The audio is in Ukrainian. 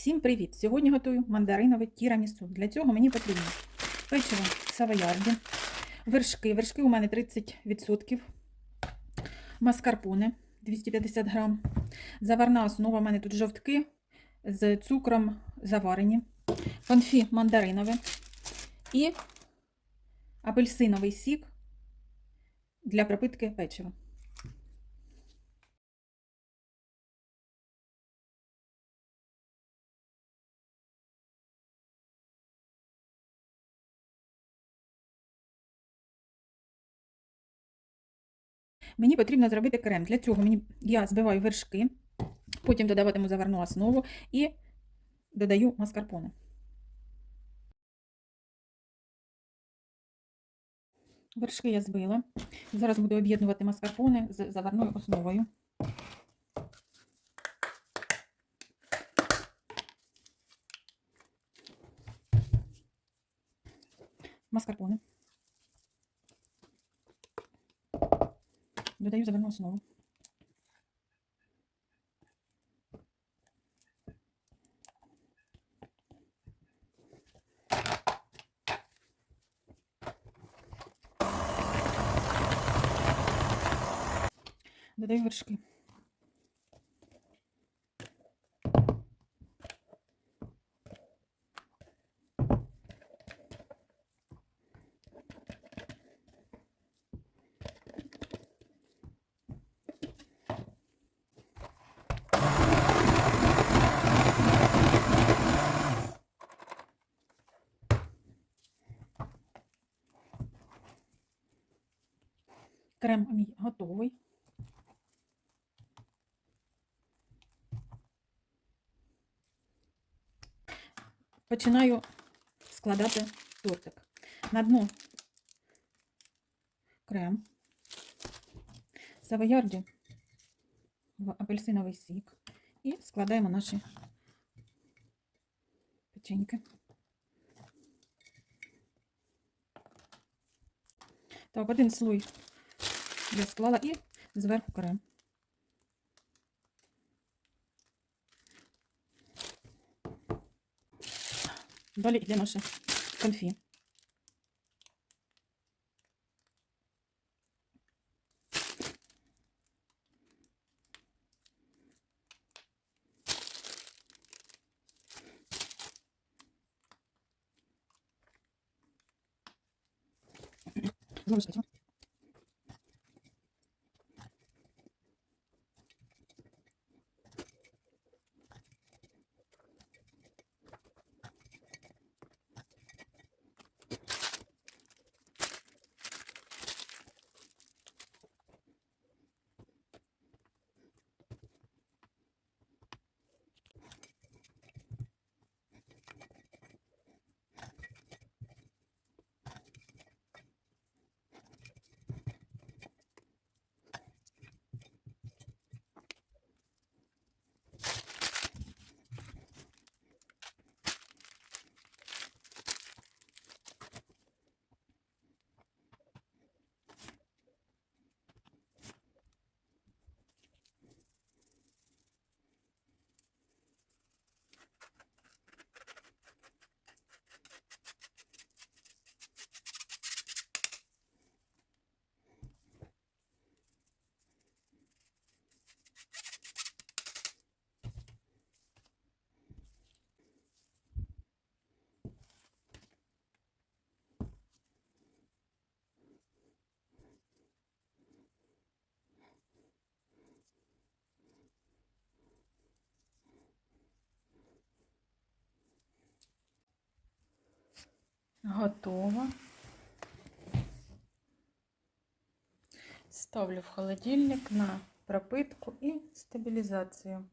Всім привіт! Сьогодні готую мандаринове тірамісу. Для цього мені потрібно печиво савоярді, вершки. Вершки у мене 30%, маскарпоне 250 грам. Заварна основа у мене тут жовтки з цукром заварені, конфі мандаринове і апельсиновий сік для пропитки печива. Мені потрібно зробити крем. Для цього мені, я збиваю вершки, потім додаватиму заварну основу і додаю маскарпоне. Вершки я збила. Зараз буду об'єднувати маскарпоне з заварною основою. Маскарпоне. Додаю заварну основу. Додаю вершки. Крем мій готовий. Починаю складати тортик. На дно крем, савоярді в апельсиновий сік і складаємо наші печеньки. Так, один слой я склала і зверху крем. Далі йде наше конфі. Ложечка. Готова. Ставлю в холодильник на пропитку і стабілізацію.